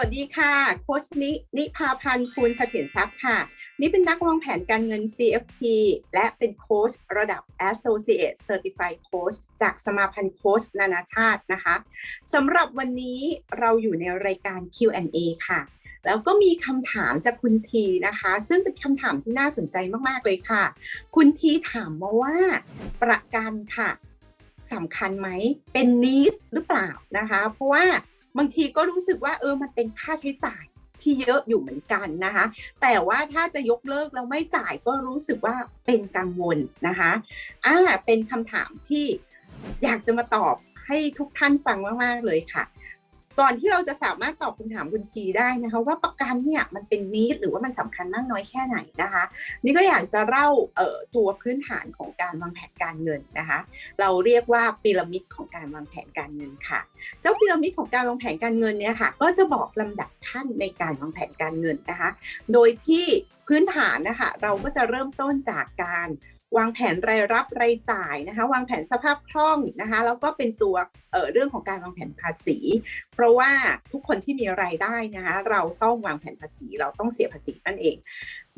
วัสดีค่ะ โคชนินิพาพันธ์คูณเสถียรทรัพย์ค่ะ นี่เป็นนักวางแผนการเงิน CFP และเป็นโค้ชระดับ Associate Certified Coach จากสมาพันธ์โค้ชนานาชาตินะคะสำหรับวันนี้เราอยู่ในรายการ Q&A ค่ะ แล้วก็มีคำถามจากคุณทีนะคะ ซึ่งเป็นคำถามที่น่าสนใจมาก ๆ เลยค่ะ คุณทีถามมาว่าประกันค่ะสำคัญไหมเป็นนิดหรือเปล่านะคะ เพราะว่า บางทีก็รู้สึกว่าเออมันเป็นค่าใช้จ่ายที่เยอะอยู่เหมือนกันนะคะ แต่ว่าถ้าจะยกเลิกแล้วไม่จ่ายก็รู้สึกว่าเป็นกังวลนะคะอ่าเป็นคำถามที่อยากจะมาตอบให้ทุกท่านฟังมาก ๆ เลยค่ะ ก่อนที่เราจะสามารถตอบคำถามคุณทีได้นะคะว่าประกันเนี่ยมันเป็นนิดหรือว่ามันสำคัญมากน้อยแค่ไหนนะคะ นี่ก็อยากจะเล่าเอ่อตัวพื้นฐานของการวางแผนการเงินนะคะ เราเรียกว่าพีระมิดของการวางแผนการเงินค่ะ เจ้าพีระมิดของการวางแผนการเงินเนี่ยค่ะ ก็จะบอกลำดับขั้นในการวางแผนการเงินนะคะ โดยที่พื้นฐานนะคะเราก็จะเริ่มต้นจากการ วางแผนรายรับรายจ่ายนะคะ วางแผนสภาพคล่องนะคะแล้วก็เป็นตัวเเรื่องของการวางแผนภาษี เพราะว่าทุกคนที่มีรายได้นะคะ เราต้องวางแผนภาษี เราต้องเสียภาษีนั่นเอง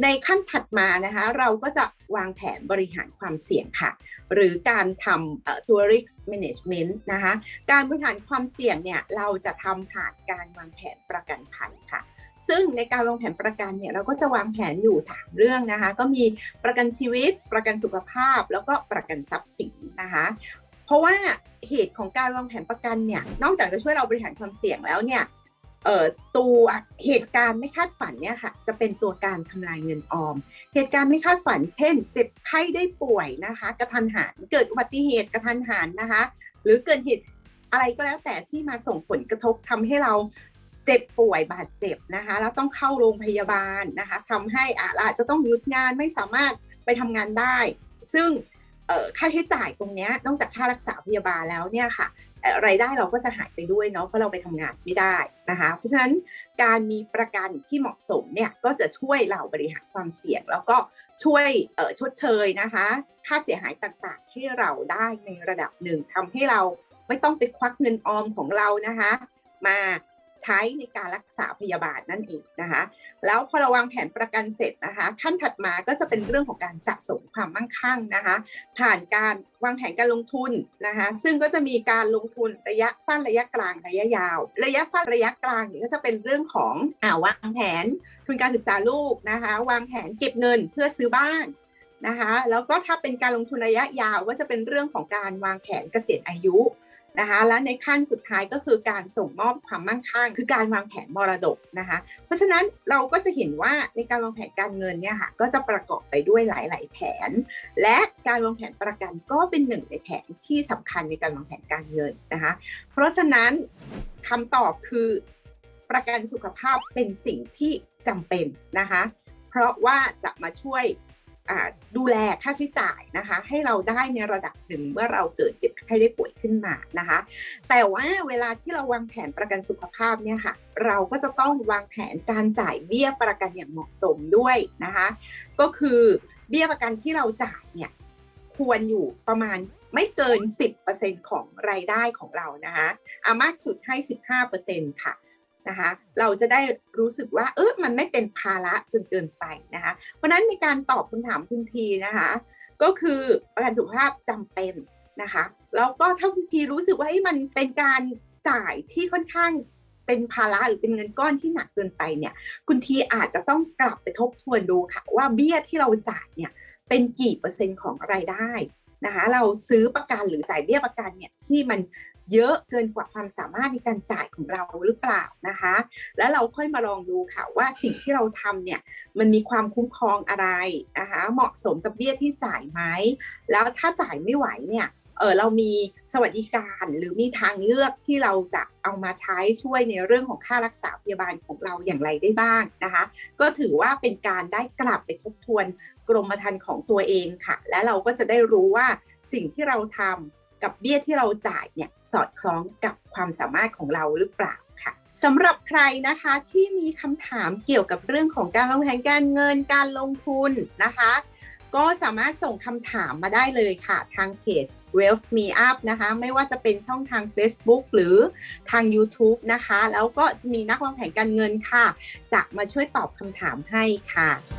ในขั้นถัดมานะคะ เราก็จะวางแผนบริหารความเสี่ยงค่ะ หรือการทำตัว risk management นะคะ การบริหารความเสี่ยงเนี่ยเราจะทำผ่านการวางแผนประกันภัยค่ะ ซึ่งในการวางแผนประกันเนี่ยเราก็จะวางแผนอยู่ 3 เรื่องนะคะ ก็มีประกันชีวิต ประกันสุขภาพ แล้วก็ประกันทรัพย์สินนะคะเพราะว่าเหตุของการวางแผนประกันเนี่ยนอกจากจะช่วยเราบริหารความเสี่ยงแล้วเนี่ยเอ่อตัวเหตุการณ์ไม่คาดฝันเนี่ยค่ะจะเป็นตัวการทำลายเงินออม เหตุการณ์ไม่คาดฝัน เช่น เจ็บไข้ได้ป่วยนะคะ กระทันหันเกิดอุบัติเหตุกระทันหันนะคะ หรือเกิดเหตุอะไรก็แล้วแต่ที่มาส่งผลกระทบทำให้เรา เจ็บป่วยบาดเจ็บนะคะ แล้วต้องเข้าโรงพยาบาลนะคะทำให้อาจจะต้องหยุดงานไม่สามารถไปทำงานได้ ซึ่งค่าใช้จ่ายตรงนี้นอกจากค่ารักษาพยาบาลแล้วเนี่ยค่ะรายได้เราก็จะหายไปด้วยเนาะเพราะเราไปทำงานไม่ได้นะคะ เพราะฉะนั้นการมีประกันที่เหมาะสมเนี่ยก็จะช่วยเราบริหารความเสี่ยง แล้วก็ช่วยชดเชยนะคะ ค่าเสียหายต่างๆ ให้เราได้ในระดับหนึ่งทำให้เราไม่ต้องไปควักเงินออมของเรานะคะ มา ใช้ในการรักษาพยาบาลนั่นเองนะคะ แล้วพอเราวางแผนประกันเสร็จนะคะ ขั้นถัดมาก็จะเป็นเรื่องของการสะสมความมั่งคั่งนะคะ ผ่านการวางแผนการลงทุนนะคะ ซึ่งก็จะมีการลงทุนระยะสั้นระยะกลางระยะยาว ระยะสั้นระยะกลางเนี่ยก็จะเป็นเรื่องของอาวางแผนทุนการศึกษาลูกนะคะ วางแผนเก็บเงินเพื่อซื้อบ้านนะคะ แล้วก็ถ้าเป็นการลงทุนระยะยาวก็จะเป็นเรื่องของการวางแผนเกษียณอายุ นะคะและในขั้นสุดท้ายก็คือการส่งมอบความมั่งคั่ง คือการวางแผนมรดกนะคะเพราะฉะนั้นเราก็จะเห็นว่าในการวางแผนการเงินเนี่ยค่ะก็จะประกอบไปด้วยหลาย ๆ แผน และการวางแผนประกันก็เป็นหนึ่งในแผนที่สำคัญในการวางแผนการเงินนะคะเพราะฉะนั้นคำตอบคือประกันสุขภาพเป็นสิ่งที่จำเป็นนะคะเพราะว่าจะมาช่วย ดูแลค่าใช้จ่ายนะคะ ให้เราได้ในระดับหนึ่งเมื่อเราเกิดเจ็บไข้ได้ป่วยขึ้นมานะคะ แต่ว่าเวลาที่เราวางแผนประกันสุขภาพเนี่ยค่ะ เราก็จะต้องวางแผนการจ่ายเบี้ยประกันอย่างเหมาะสมด้วยนะคะ ก็คือเบี้ยประกันที่เราจ่ายเนี่ยควรอยู่ประมาณไม่เกิน 10%ของรายได้ของเรานะคะอามากสุดให้ 15%ค่ะ นะคะ เราจะได้รู้สึกว่าเออมันไม่เป็นภาระจนเกินไปนะคะ เพราะนั้นในการตอบคำถามคุณทีนะคะ ก็คือประกันสุขภาพจำเป็นนะคะแล้วก็ถ้าคุณทีรู้สึกว่ามันเป็นการจ่ายที่ค่อนข้างเป็นภาระหรือเป็นเงินก้อนที่หนักเกินไปเนี่ย คุณทีอาจจะต้องกลับไปทบทวนดูค่ะ ว่าเบี้ยที่เราจ่ายเนี่ยเป็นกี่เปอร์เซ็นต์ของรายได้นะคะ เราซื้อประกันหรือจ่ายเบี้ยประกันเนี่ยที่มัน เยอะเกินกว่าความสามารถในการจ่ายของเราหรือเปล่านะคะ แล้วเราค่อยมาลองดูค่ะว่าสิ่งที่เราทำเนี่ยมันมีความคุ้มครองอะไรนะคะเหมาะสมกับเบี้ยที่จ่ายไหมแล้วถ้าจ่ายไม่ไหวเนี่ยเออเรามีสวัสดิการหรือมีทางเลือกที่เราจะเอามาใช้ช่วยในเรื่องของค่ารักษาพยาบาลของเราอย่างไรได้บ้างนะคะ ก็ถือว่าเป็นการได้กลับไปทบทวนกรมธรรม์ของตัวเองค่ะ และเราก็จะได้รู้ว่าสิ่งที่เราทำ กับเบี้ยที่เราจ่ายเนี่ยสอดคล้องกับความสามารถของเราหรือเปล่าคะสำหรับใครนะคะที่มีคำถามเกี่ยวกับเรื่องของการวางแผนการเงินการลงทุนนะคะ ก็สามารถส่งคำถามมาได้เลยค่ะทางเพจ Wealth Me Up นะคะ ไม่ว่าจะเป็นช่องทาง Facebook หรือทาง YouTube นะคะ แล้วก็จะมีนักวางแผนการเงินค่ะ จะมาช่วยตอบคำถามให้ค่ะ